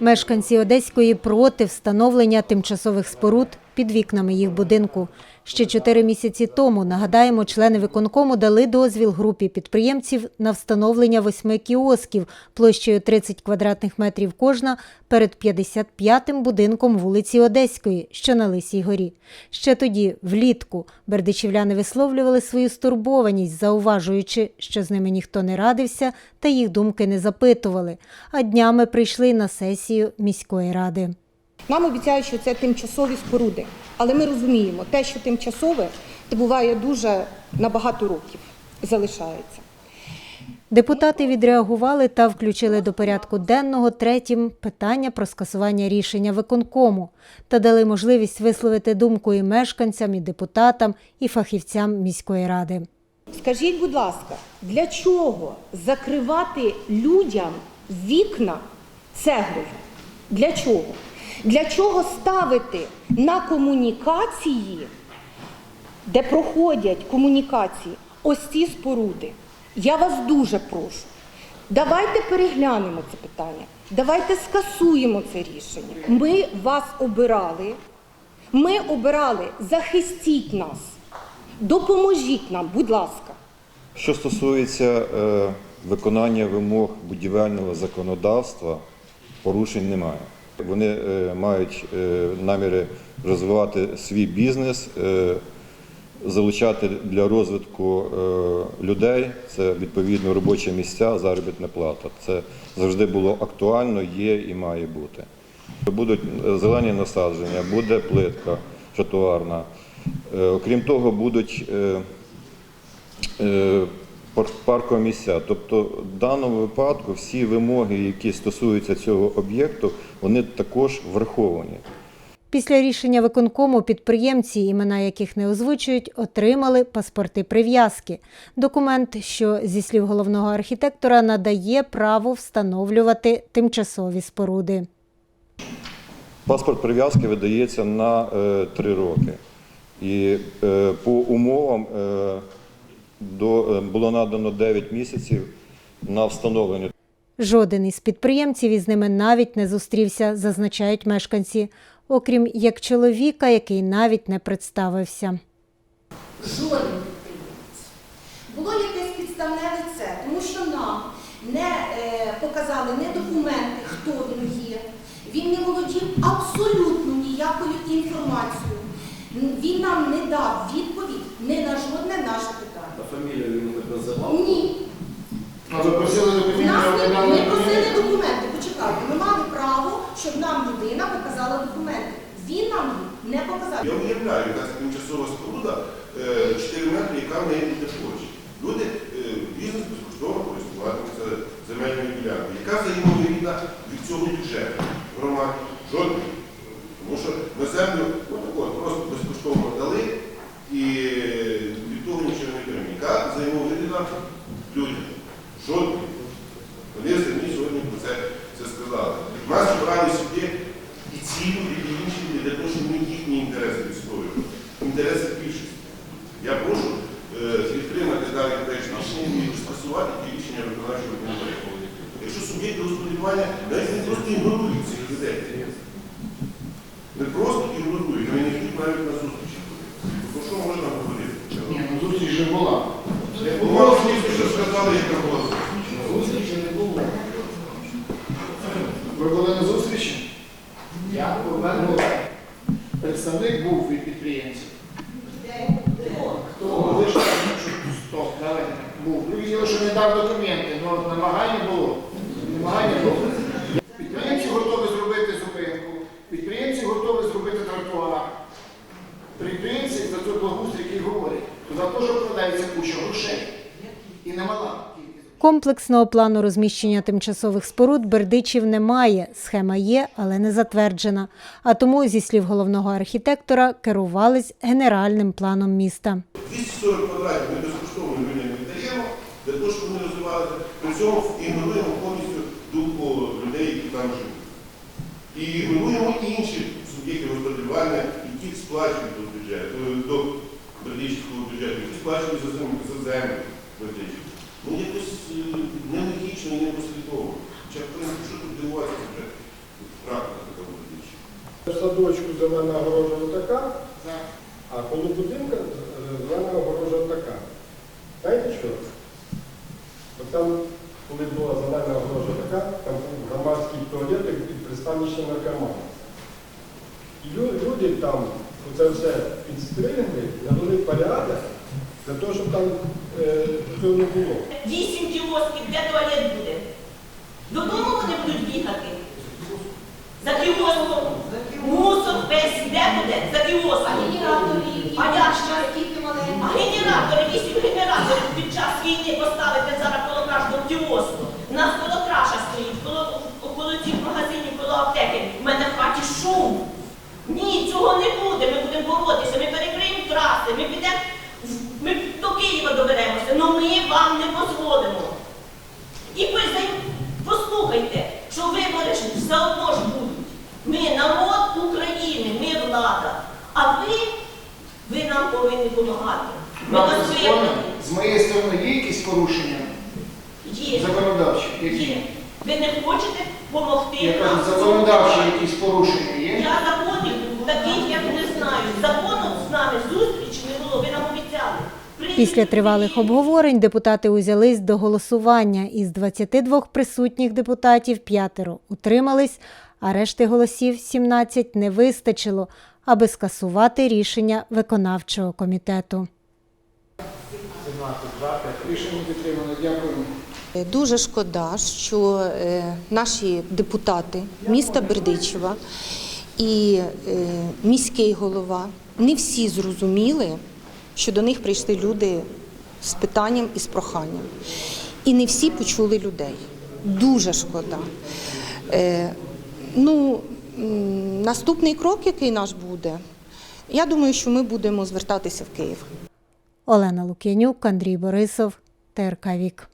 Мешканці Одеської проти встановлення тимчасових споруд під вікнами їх будинку. Ще чотири місяці тому, нагадаємо, члени виконкому дали дозвіл групі підприємців на встановлення восьми кіосків площею 30 квадратних метрів кожна перед 55-м будинком вулиці Одеської, що на Лисій горі. Ще тоді, влітку, бердичівляни висловлювали свою стурбованість, зауважуючи, що з ними ніхто не радився та їх думки не запитували. А днями прийшли на сесію міської ради. Нам обіцяють, що це тимчасові споруди. Але ми розуміємо, те, що тимчасове, то буває дуже на багато років залишається. Депутати відреагували та включили до порядку денного третім питання про скасування рішення виконкому та дали можливість висловити думку і мешканцям, і депутатам, і фахівцям міської ради. Скажіть, будь ласка, для чого закривати людям вікна цеглою? Для чого? Для чого ставити на комунікації, де проходять комунікації, ось ці споруди? Я вас дуже прошу. Давайте переглянемо це питання. Давайте скасуємо це рішення. Ми вас обирали. Ми обирали. Захистіть нас. Допоможіть нам, будь ласка. Що стосується е, виконання вимог будівельного законодавства, порушень немає. Вони е, мають е, наміри розвивати свій бізнес, е, залучати для розвитку людей. Це відповідно робочі місця, заробітна плата. Це завжди було актуально, є і має бути. Будуть зелені насадження, буде плитка тротуарна. Окрім того, будуть е, е, місця. Тобто, в даному випадку всі вимоги, які стосуються цього об'єкту, вони також враховані. Після рішення виконкому підприємці, імена яких не озвучують, отримали паспорти прив'язки. Документ, що зі слів головного архітектора надає право встановлювати тимчасові споруди. Паспорт прив'язки видається на е, три роки. І е, по умовам е, до, е, було надано 9 місяців на встановлення. Жоден із підприємців із ними навіть не зустрівся, зазначають мешканці, окрім як чоловіка, який навіть не представився. жоден підприємець. Було якесь підставне лице, тому що нам не е, показали не документи, хто він є. Він не володів абсолютно ніякою інформацією. Він нам не дав відповідь ні на жодне наше питання. А фамілію він хоч називав? Ні. А ви просили документи, нас не, просили документи. Почекайте, ми мали право, щоб нам людина показала документи. Він нам їх не показав. Я уявляю, яка тимчасова споруда, е, 4 метри, яка в неї буде площа. Люди, е, бізнес безкоштовно користуватиметься земельною ділянкою. Яка взаємовигідна від цього бюджету громади? Жодної. Тому що на землю ну, так от, просто безкоштовно дали і від того нічого не отримали. Яка взаємовигідна людям? Жодної. Вони самі сьогодні про це, це сказали. Нас збирали сюди і ці люди, і інші люди, для того, щоб ми їхні інтереси відстоювали. Інтереси більшості. Я прошу е, підтримати дані проєкт рішення і скасувати ті рішення виконавчого комітету. Якщо суб'єкти господарювання навіть не просто ігнорують цих людей. Не просто ігнорують, вони не йдуть навіть на зустрічі. Про що можна говорити? Ні, ну зустріч же була. Ну, було мало зустрічі, що сказали, яка була зустріч. Зустрічі не було. Ви були на зустрічі? Я. У був. Представник був від підприємців. Хто ж стоп, давайте. Був. Ви виділи, що не дав документи, але намагання було. Намагання було. Підприємці готові зробити зупинку, підприємці готові зробити тротуар. Підприємці за той благоустрій, який говорять, туди теж вкладається куча грошей. І немала. Комплексного плану розміщення тимчасових споруд Бердичів немає. Схема є, але не затверджена. А тому, зі слів головного архітектора, керувались генеральним планом міста. 240 квадратів ми безкоштовно людям віддаємо, для того, щоб вони розвивалися. При цьому ігноруємо повністю думку людей, які там живуть. І ігноруємо інші суб'єкти господарювання, які сплачують до бюджету, до Бердичівського бюджету, які сплачують за землю, за землю Бердичів. Ну якось е, нелогічно і непослідовно. Хоча, в принципі, що тут дивуватися вже? садочку зелена огорожа така, а коло будинка зелена огорожа така. Знаєте що? От там, коли була зелена огорожа така, там був громадський туалет і пристанище наркоманів. І люди там оце все підстригли, навели порядок для того, щоб там е, цього не було. Вісім кіосків, де туалет буде? Додому вони будуть бігати. За кіоском. Мусор весь де буде? За кіоском. А генератори, які А як ще? А генератори, вісім генераторів під час війни поставити зараз коло кожного кіоску. У нас коло краша стоїть, коло, коло цих магазинів, коло аптеки. У мене в хаті шум. Ні, цього не буде. Ми будемо боротися, ми перекриємо траси, ми підемо, ми до Києва доберемося, але ми вам не дозволимо. І ви послухайте, що вибори ж все одно ж будуть. Ми народ України, ми влада. А ви, ви нам повинні допомагати. Ми вас Правда, з моєї сторони є якісь порушення Є. законодавчі? Які? Є. Ви не хочете допомогти Я кажу, нам? законодавчі якісь порушення є? Я Закону з нами зустрічі не було, ви нам обіцяли. Після тривалих обговорень депутати узялись до голосування. Із 22 присутніх депутатів п'ятеро утримались, а решти голосів 17 не вистачило, аби скасувати рішення виконавчого комітету. 17, 2, 5. Рішення підтримано. Дякую. Дуже шкода, що е, наші депутати міста Бердичева і е, міський голова не всі зрозуміли, що до них прийшли люди з питанням і з проханням. І не всі почули людей. Дуже шкода. Е, ну, наступний крок, який наш буде, я думаю, що ми будемо звертатися в Київ. Олена Лук'янюк, Андрій Борисов, ТРК Вік.